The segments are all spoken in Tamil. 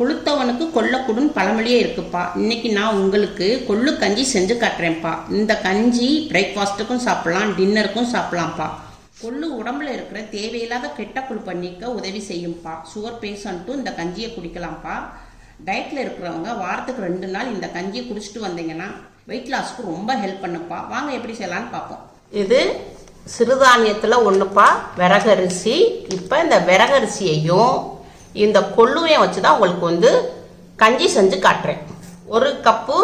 கொளுத்தவனுக்கு கொல்லக்குடுன்னு பழமொழியே இருக்குப்பா. இன்னைக்கு நான் உங்களுக்கு கொள்ளு கஞ்சி செஞ்சு காட்டுறேன்ப்பா. இந்த கஞ்சி பிரேக்ஃபாஸ்ட்டுக்கும் சாப்பிடலாம் டின்னருக்கும் சாப்பிடலாம்ப்பா. கொள்ளு உடம்புல இருக்கிற தேவையில்லாத கெட்ட கொழுப்பை நீக்க உதவி செய்யும்ப்பா சுகர் பேஷண்ட்டும் இந்த கஞ்சியை குடிக்கலாம்ப்பா. டயட்டில் இருக்கிறவங்க வாரத்துக்கு ரெண்டு நாள் இந்த கஞ்சியை குடிச்சிட்டு வந்தீங்கன்னா வெயிட் லாஸ்க்கு ரொம்ப ஹெல்ப் பண்ணுப்பா வாங்க எப்படி செய்யலான்னு பார்ப்போம். இது சிறுதானியத்தில் ஒன்றுப்பா விறகரிசி இப்போ இந்த விறகரிசியையும் இந்த கொள்ளுவையும் வச்சு தான் உங்களுக்கு வந்து கஞ்சி செஞ்சு காட்டுறேன். ஒரு கப்பு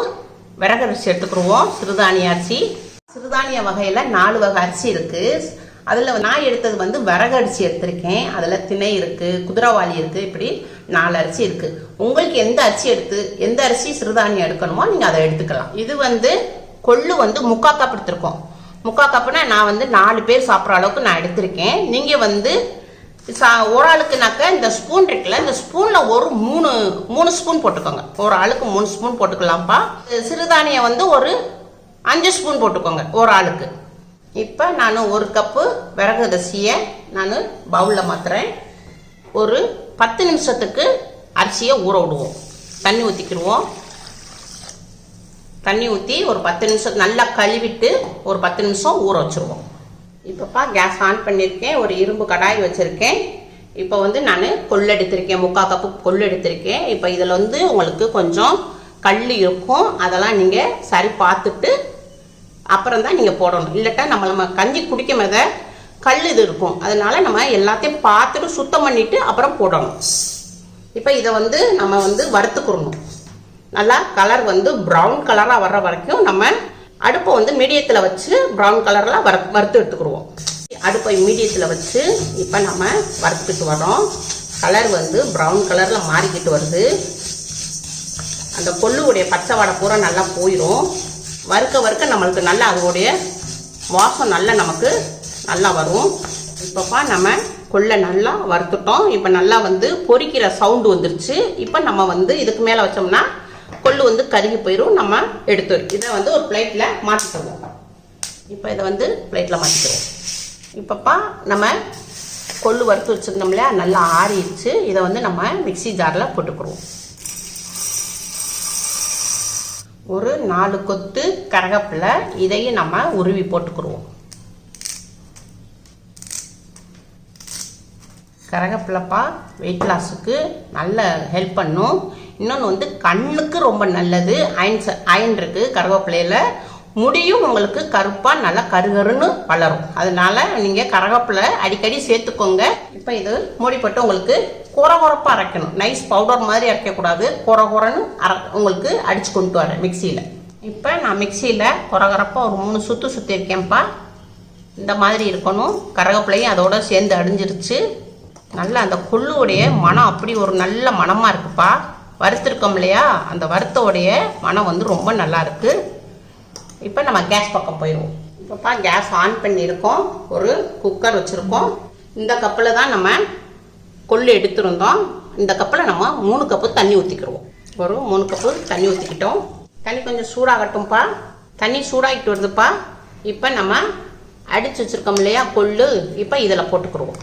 விறகரிசி எடுத்துக்கிடுவோம் சிறுதானிய அரிசி. சிறுதானிய வகையில் நாலு வகை அரிசி இருக்குது அதில் நான் எடுத்தது வந்து விறகரிசி எடுத்திருக்கேன். அதில் திணை இருக்குது குதிரவாளி இருக்குது இப்படி நாலு அரிசி இருக்குது உங்களுக்கு எந்த அரிசி எடுத்து எந்த அரிசி சிறுதானியம் எடுக்கணுமோ நீங்கள் அதை எடுத்துக்கலாம். இது வந்து கொள்ளு வந்து முக்கா கப் எடுத்திருக்கோம். முக்கா கப்புனா நான் வந்து நாலு பேர் சாப்பிட்ற அளவுக்கு நான் எடுத்திருக்கேன். நீங்கள் வந்து சா ஒரு ஆளுக்குனாக்க இந்த ஸ்பூன் இருக்குல்ல இந்த ஸ்பூனில் ஒரு மூணு மூணு ஸ்பூன் போட்டுக்கோங்க. ஒரு ஆளுக்கு மூணு ஸ்பூன் போட்டுக்கலாம்ப்பா. சிறுதானியம் வந்து ஒரு அஞ்சு ஸ்பூன் போட்டுக்கோங்க ஒரு ஆளுக்கு இப்போ நான் ஒரு கப்பு விறகு அரிசியை நான் பவுலில் மாற்றுறேன் ஒரு பத்து நிமிஷத்துக்கு அரிசியை ஊற விடுவோம். தண்ணி ஊற்றிக்கிடுவோம் தண்ணி ஊற்றி ஒரு பத்து நிமிஷம் நல்லா கழுவிட்டு ஒரு பத்து நிமிஷம் ஊற வச்சுருவோம். இப்போப்பா கேஸ் ஆன் பண்ணியிருக்கேன் ஒரு இரும்பு கடாய் வச்சுருக்கேன். இப்போ வந்து நான் கொள்ளு எடுத்திருக்கேன் முக்கால் கப்பு கொள்ளு எடுத்திருக்கேன். இப்போ இதில் வந்து உங்களுக்கு கொஞ்சம் கல் இருக்கும். அதெல்லாம் நீங்கள் சரி பார்த்துட்டு அப்புறம் தான் நீங்கள் போடணும். இல்லட்டா நம்ம நம்ம கஞ்சி குடிக்கும் போத கல் இது இருக்கும். அதனால நம்ம எல்லாத்தையும் பார்த்துட்டு சுத்தம் பண்ணிவிட்டு அப்புறம் போடணும். இப்போ இதை வந்து நம்ம வந்து வறுத்துக்கிறணும் நல்லா கலர் வந்து ப்ரௌன் கலராக வர்ற வரைக்கும் நம்ம அடுப்பை வந்து மீடியத்தில் வச்சு ப்ரௌன் கலரில் வர வறுத்து எடுத்துக்கிடுவோம். அடுப்பை மீடியத்தில் வச்சு இப்போ நம்ம வறுத்துக்கிட்டு வரோம் கலர் வந்து ப்ரௌன் கலரில் மாறிக்கிட்டு வருது. அந்த கொள்ளுடைய பச்சை வடை பூரா நல்லா போயிடும் வறுக்க வறுக்க நம்மளுக்கு நல்லா அதோடைய வாசம் நல்லா நமக்கு நல்லா வரும். இப்போப்பா நம்ம கொள்ளை நல்லா வறுத்துட்டோம். இப்போ நல்லா வந்து பொரிக்கிற சவுண்டு வந்துருச்சு. இப்போ நம்ம வந்து இதுக்கு மேலே வச்சோம்னா கொள்ளு வந்து கருகி போயிடும் நம்ம எடுத்து இதை வந்து ஒரு பிளேட்டில் மாற்றிக்கிடுவோம் இப்போ இதை வந்து பிளேட்டில் மாற்றிக்கிடுவோம் இப்போப்பா நம்ம கொள்ளு வறுத்து வச்சுருந்தோம் இல்லையா? நல்லா ஆறிடுச்சு. இதை வந்து நம்ம மிக்ஸி ஜாரில் போட்டுக்கிடுவோம் ஒரு நாலு கொத்து கரகப்பில் இதையும் நம்ம உருவி போட்டுக்கிடுவோம் கரகப்பிலப்பா வெயிட் லாஸுக்கு நல்ல ஹெல்ப் பண்ணும். இன்னொன்று வந்து கண்ணுக்கு ரொம்ப நல்லது. அயன் ச- அயன் இருக்குது கருவேப்பிலையில் முடியும் உங்களுக்கு கருப்பாக நல்லா கருகருன்னு வளரும். அதனால நீங்கள் கரகப்பிலை அடிக்கடி சேர்த்துக்கோங்க. இப்போ இது மூடிப்பட்டு உங்களுக்கு குறை குறைப்பாக அரைக்கணும். நைஸ் பவுடர் மாதிரி அரைக்கக்கூடாது. குறை குறைன்னு அர உங்களுக்கு அடித்து கொண்டு வரேன் மிக்சியில். இப்போ நான் மிக்சியில் குறகுறப்பாக ஒரு மூணு சுற்று சுற்றிருக்கேன்ப்பா இந்த மாதிரி இருக்கணும். கரகப்பிலையும் அதோட சேர்ந்து அடிஞ்சிருச்சு. நல்லா அந்த கொள்ளுடைய மனம் அப்படி ஒரு நல்ல மனமாக இருக்குப்பா. வறுத்துருக்கோம் இல்லையா? அந்த வறுத்தோடைய மனம் வந்து ரொம்ப நல்லா இருக்குது இப்போ நம்ம கேஸ் பக்கம் போயிடுவோம். இப்போப்பா கேஸ் ஆன் பண்ணியிருக்கோம். ஒரு குக்கர் வச்சுருக்கோம். இந்த கப்பில் தான் நம்ம கொள்ளு எடுத்திருந்தோம். இந்த கப்பில் நம்ம மூணு கப்பு தண்ணி ஊற்றிக்கிடுவோம் ஒரு மூணு கப்பு தண்ணி ஊற்றிக்கிட்டோம் தண்ணி கொஞ்சம் சூடாகட்டும்ப்பா தண்ணி சூடாகிட்டு வருதுப்பா. இப்போ நம்ம அடித்து வச்சுருக்கோம் இல்லையா கொள்ளு? இப்போ இதில் போட்டுக்கிடுவோம்.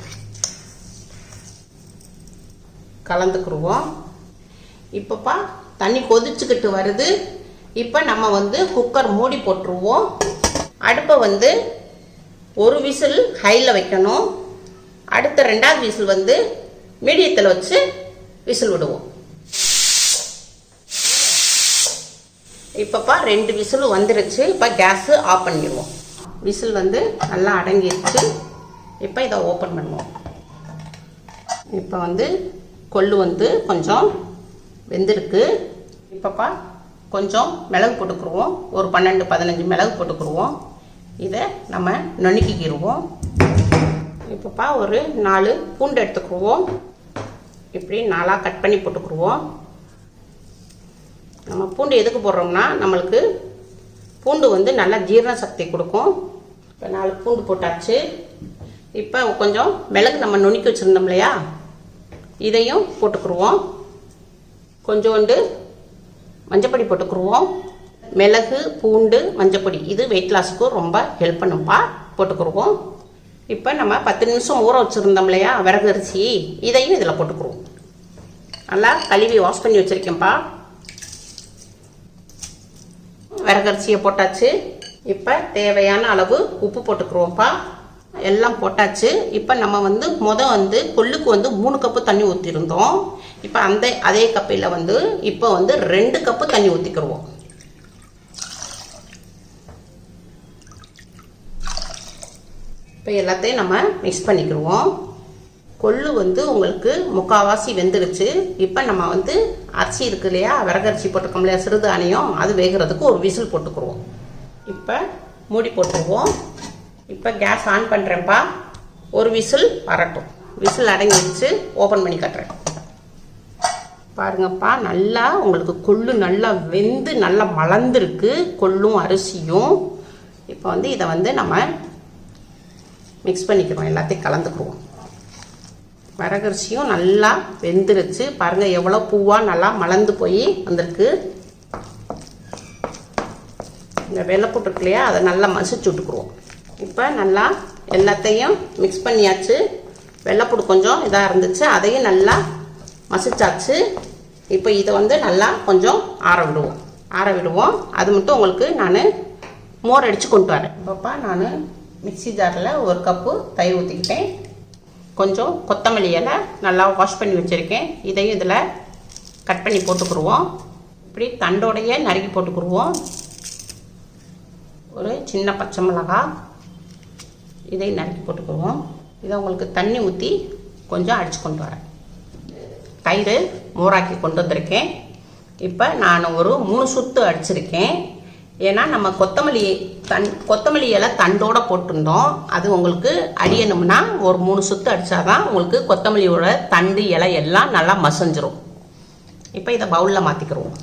கலந்துக்கிடுவோம். இப்போப்பா தண்ணி கொதிச்சுக்கிட்டு வருது. இப்போ நம்ம வந்து குக்கர் மூடி போட்டுருவோம். அடுப்பை வந்து ஒரு விசில் ஹையில் வைக்கணும். அடுத்த ரெண்டாவது விசில் வந்து மீடியத்தில் வச்சு விசில் விடுவோம். இப்போப்பா ரெண்டு விசிலும் வந்துருச்சு. இப்போ கேஸு ஆஃப் பண்ணிடுவோம். விசில் வந்து நல்லா அடங்கிடுச்சு இப்போ இதை ஓப்பன் பண்ணுவோம். இப்போ வந்து கொள்ளு வந்து கொஞ்சம் வெந்திருக்கு. இப்போப்பா கொஞ்சம் மிளகு போட்டுக்குருவோம். ஒரு பன்னெண்டு பதினஞ்சு மிளகு போட்டுக்குருவோம். இதை நம்ம நுணுக்கிக்கிடுவோம் இப்போப்பா ஒரு நாலு பூண்டு எடுத்துக்குருவோம். இப்படி நாலாக கட் பண்ணி போட்டுக்குருவோம். நம்ம பூண்டு எதுக்கு போடுறோம்னா நம்மளுக்கு பூண்டு வந்து நல்லா ஜீரண சக்தி கொடுக்கும். இப்போ நாலு பூண்டு போட்டாச்சு. இப்போ கொஞ்சம் மிளகு நம்ம நுணுக்கி வச்சுருந்தோம் இல்லையா? இதையும் போட்டுக்குருவோம். கொஞ்சோண்டு மஞ்சப்பொடி போட்டுக்குருவோம். மிளகு பூண்டு மஞ்சப்பொடி. இது வெயிட் லாஸ்க்கு ரொம்ப ஹெல்ப் பண்ணும்பா. போட்டுக்குருவோம். இப்போ நம்ம பத்து நிமிஷம் ஊற வச்சுருந்தோம் இல்லையா? விறகு அரிசி. இதையும் இதில் போட்டுக்குருவோம். நல்லா கழுவி வாஷ் பண்ணி வச்சுருக்கேன்ப்பா. விறகரிசியை போட்டாச்சு. இப்போ தேவையான அளவு உப்பு போட்டுக்குருவோம்ப்பா. எல்லாம் போட்டாச்சு. இப்போ நம்ம வந்து முத வந்து கொள்ளுக்கு வந்து மூணு கப்பு தண்ணி ஊற்றிருந்தோம் இப்போ அந்த அதே கப்பில் வந்து இப்போ வந்து ரெண்டு கப்பு தண்ணி ஊற்றிக்கிடுவோம் இப்போ எல்லாத்தையும் நம்ம மிக்ஸ் பண்ணிக்கிடுவோம் கொள்ளு வந்து உங்களுக்கு முக்காவாசி வெந்துருச்சு. இப்போ நம்ம வந்து அரிசி இருக்கு இல்லையா? விறகரிசி போட்டிருக்கோம் இல்லையா? சிறுதானியம் அது வேகிறதுக்கு ஒரு விசில் போட்டுக்குருவோம். இப்போ மூடி போட்டுருவோம். இப்போ கேஸ் ஆன் பண்ணுறேன்ப்பா ஒரு விசில் வரட்டும். விசில் அடங்கி வச்சு ஓப்பன் பண்ணி கட்டுறேன். பாருங்கப்பா நல்லா உங்களுக்கு கொள்ளு நல்லா வெந்து நல்லா மலர்ந்துருக்கு. கொள்ளும் அரிசியும். இப்போ வந்து இதை வந்து நம்ம மிக்ஸ் பண்ணிக்கிறோம். எல்லாத்தையும் கலந்துக்குருவோம். வரகரிசியும் நல்லா வெந்துருச்சு. பாருங்கள் எவ்வளோ பூவாக நல்லா மலர்ந்து போய் வந்திருக்கு. இந்த வெள்ளைப்பூட்டு இருக்கு இல்லையா அதை நல்லா மசிச்சு விட்டுக்குருவோம். இப்போ நல்லா எல்லாத்தையும் மிக்ஸ் பண்ணியாச்சு. வெள்ளைப்பூடு கொஞ்சம் இதாக இருந்துச்சு. அதையும் நல்லா மசிச்சாச்சு. இப்போ இதை வந்து நல்லா கொஞ்சம் ஆற விடுவோம். ஆற விடுவோம். அது மட்டும் உங்களுக்கு நான் மோர் அடித்து கொண்டு வரேன். இப்போப்பா நான் மிக்ஸி ஜாரில் ஒரு கப்பு தயிர் ஊற்றிக்கிட்டேன் கொஞ்சம் கொத்தமல்லி இலை நல்லா வாஷ் பண்ணி வச்சுருக்கேன். இதையும் இதில் கட் பண்ணி போட்டுக்குருவோம். இப்படி தண்டோடையே நறுக்கி போட்டுக்குருவோம். ஒரு சின்ன பச்சை மிளகாய் இதை நறுக்கி போட்டுக்குருவோம் இதை உங்களுக்கு தண்ணி ஊற்றி கொஞ்சம் அடித்து கொண்டு வரேன். தயிர் மோராக்கி கொண்டு வந்திருக்கேன். இப்போ நான் ஒரு மூணு சுத்து அடிச்சிருக்கேன். ஏன்னா நம்ம கொத்தமல்லி தன் கொத்தமல்லி இலை தண்டோடு போட்டிருந்தோம். அது உங்களுக்கு அடியணும்னா ஒரு மூணு சுத்து அடித்தாதான் உங்களுக்கு கொத்தமல்லியோட தண்டு இலை எல்லாம் நல்லா மசஞ்சிரும். இப்போ இதை பவுலில் மாற்றிக்கிருவோம்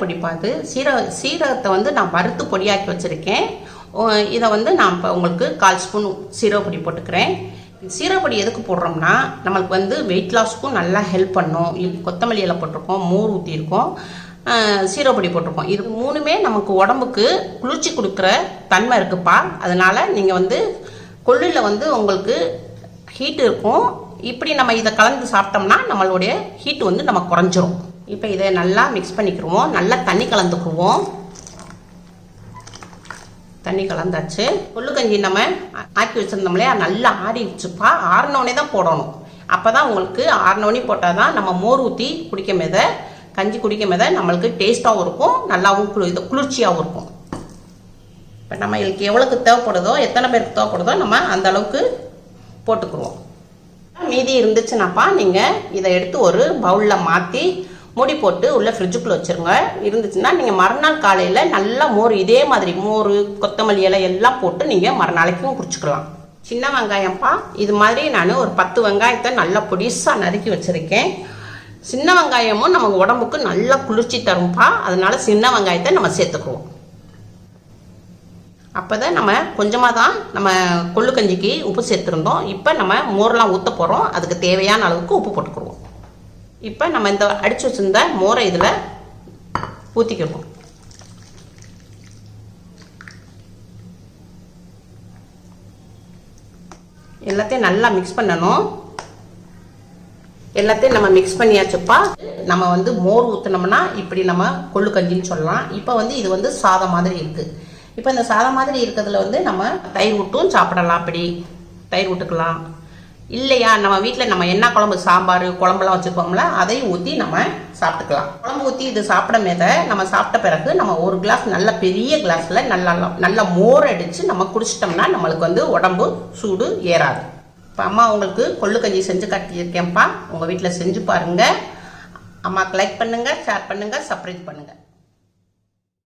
பொடி பார்த்து சீரக சீரகத்தை வந்து நான் வறுத்து பொடியாக்கி வச்சுருக்கேன். இதை வந்து நான் இப்போ உங்களுக்கு கால் ஸ்பூன் சீரகப்பொடி போட்டுக்கிறேன். சீரகப்பொடி எதுக்கு போடுறோம்னா நம்மளுக்கு வந்து வெயிட் லாஸ்க்கும் நல்லா ஹெல்ப் பண்ணும். கொத்தமல்லியில் கொத்தமல்லி இலை போட்டிருக்கோம் மோர் ஊற்றியிருக்கோம் சீரகப்பொடி போட்டிருக்கோம். இது மூணுமே நமக்கு உடம்புக்கு குளிர்ச்சி கொடுக்குற தன்மை இருக்குப்பா. அதனால் நீங்கள் வந்து கொள்ளில் வந்து உங்களுக்கு ஹீட் இருக்கும். இப்படி நம்ம இதை கலந்து சாப்பிட்டோம்னா நம்மளுடைய ஹீட் வந்து நம்ம குறைஞ்சிரும். இப்போ இதை நல்லா மிக்ஸ் பண்ணிக்கிடுவோம் நல்லா தண்ணி கலந்துக்குருவோம் தண்ணி கலந்தாச்சு. கொள்ளுக்கஞ்சி நம்ம ஆக்கி வச்சிருந்தோம் இல்லையா நல்லா ஆறிடுச்சுப்பா ஆறினோடனே தான் போடணும். அப்போ தான் உங்களுக்கு ஆறினோடனே போட்டால் தான் நம்ம மோர் ஊற்றி குடிக்க மித கஞ்சி குடிக்க மித நம்மளுக்கு டேஸ்ட்டாகவும் இருக்கும். நல்லாவும் குளி இது குளிர்ச்சியாகவும் இருக்கும். இப்போ நம்ம இதுக்கு எவ்வளோக்கு தேவைப்படுதோ எத்தனை பேருக்கு தேவைப்படுதோ நம்ம அந்த அளவுக்கு போட்டுக்குருவோம். மீதி இருந்துச்சுனாப்பா நீங்கள் இதை எடுத்து ஒரு பவுலில் மாற்றி மூடி போட்டு உள்ள ஃப்ரிட்ஜுக்குள்ளே வச்சுருங்க. இருந்துச்சுன்னா நீங்கள் மறுநாள் காலையில் நல்லா மோர் இதே மாதிரி மோர் கொத்தமல்லி இலை எல்லாம் போட்டு நீங்கள் மறுநாளைக்கும் குடிச்சுக்கலாம். சின்ன வெங்காயம்ப்பா. இது மாதிரி நான் ஒரு பத்து வெங்காயத்தை நல்லா பொடிசாக நறுக்கி வச்சுருக்கேன். சின்ன வெங்காயமும் நம்ம உடம்புக்கு நல்லா குளிர்ச்சி தரும்ப்பா அதனால சின்ன வெங்காயத்தை நம்ம சேர்த்துக்குவோம். அப்போ தான் நம்ம கொஞ்சமாக தான் நம்ம கொள்ளு கஞ்சிக்கு உப்பு சேர்த்துருந்தோம். இப்போ நம்ம மோர்லாம் ஊற்ற போகிறோம் அதுக்கு தேவையான அளவுக்கு உப்பு போட்டுக்குருவோம் இப்போ நம்ம இந்த அடித்து வச்சிருந்த மோரை இதில் ஊற்றிக்கிடுவோம் எல்லாத்தையும் நல்லா மிக்ஸ் பண்ணணும். எல்லாத்தையும் நம்ம மிக்ஸ் பண்ணியாச்சுப்பா. நம்ம வந்து மோர் ஊற்றினோம்னா இப்படி நம்ம கொள்ளு கஞ்சின்னு சொல்லலாம். இப்போ வந்து இது வந்து சாதம் மாதிரி இருக்குது இப்போ இந்த சாதம் மாதிரி இருக்கிறதுல வந்து நம்ம தயிர் விட்டும் சாப்பிடலாம் அப்படி. தயிர் விட்டுக்கலாம் இல்லையா? நம்ம வீட்டில் நம்ம என்ன குழம்பு? சாம்பார் குழம்புலாம் வச்சுருப்போம்ல அதையும் ஊற்றி நம்ம சாப்பிட்டுக்கலாம். குழம்பு ஊற்றி இது சாப்பிட மேத நம்ம சாப்பிட்ட பிறகு நம்ம ஒரு கிளாஸ் நல்ல பெரிய கிளாஸில் நல்லா நல்லா மோர் அடித்து நம்ம குடிச்சிட்டோம்னா நம்மளுக்கு வந்து உடம்பு சூடு ஏறாது. இப்போ அம்மா உங்களுக்கு கொள்ளு கஞ்சி செஞ்சு காட்டியிருக்கேன்ப்பா. உங்கள் வீட்டில் செஞ்சு பாருங்கள் அம்மாவுக்கு லைக் பண்ணுங்கள் ஷேர் பண்ணுங்கள் சப்ரைஸ் பண்ணுங்கள்